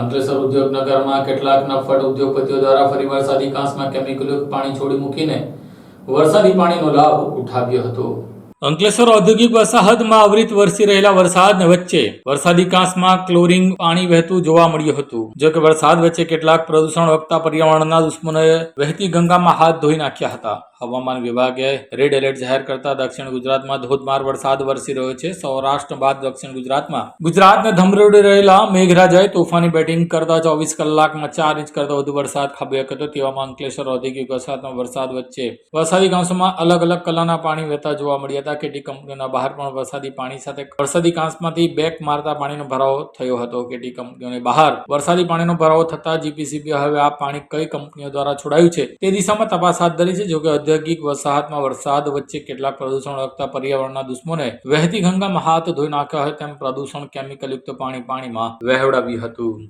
અંકલેશ્વર ઉદ્યોગનગરમાં કેટલાક નફટ ઉદ્યોગપતિઓ દ્વારા ફરી વરસાદી કાંસમાં કેમિકલ પાણી છોડી મૂકીને વરસાદી પાણીનો લાભ ઉઠાવ્યો હતો. અંકલેશ્વર ઔદ્યોગિક વસાહતમાં અવિરત વરસી રહેલા વરસાદ વચ્ચે વરસાદી કાંસમાં ક્લોરિંગ પાણી વહેતું જોવા મળ્યું હતું. જો કે વરસાદ વચ્ચે કેટલાક પ્રદૂષણ વખતા પર્યાવરણના દુશ્મનોએ વહેતી ગંગામાં હાથ ધોઈ નાખ્યા હતા. હવામાન વિભાગે રેડ એલર્ટ જાહેર કરતા દક્ષિણ ગુજરાતમાં ધોધમાર વરસાદ વરસી રહ્યો છે. સૌરાષ્ટ્ર બાદ દક્ષિણ ગુજરાતમાં ગુજરાતને ધમરોડી રહેલા મેઘરાજાએ તોફાની બેટિંગ કરતા ચોવીસ કલાકમાં ચાર ઇંચ કરતા વધુ વરસાદ ખાબક્યો હતો તેવામાં અંકલેશ્વર ઔદ્યોગિક વસાહતમાં વરસાદ વચ્ચે વરસાદી કાંસોમાં અલગ અલગ કલાના પાણી વહેતા જોવા મળ્યા હતા. કેટલીક કંપનીઓના બહાર પણ વરસાદી પાણી સાથે વરસાદી કાંસમાંથી બેક મારતા પાણીનો ભરાવો થયો હતો. કેટલીક કંપનીઓની બહાર વરસાદી પાણીનો ભરાવો થતા જીપીસીબી હવે આ પાણી કઈ કંપનીઓ દ્વારા છોડાયું છે તે દિશામાં તપાસ હાથ ધરી છે. જોકે ઔદ્યોગિક વસાહતમાં વરસાદ વચ્ચે કેટલાક પ્રદૂષણ લગતા પર્યાવરણના દુશ્મને વહેતી ગંગામાં હાથ ધોઈ નાખ્યા હોય તેમ પ્રદૂષણ કેમિકલયુક્ત પાણી પાણીમાં વહેવડાવ્યું હતું.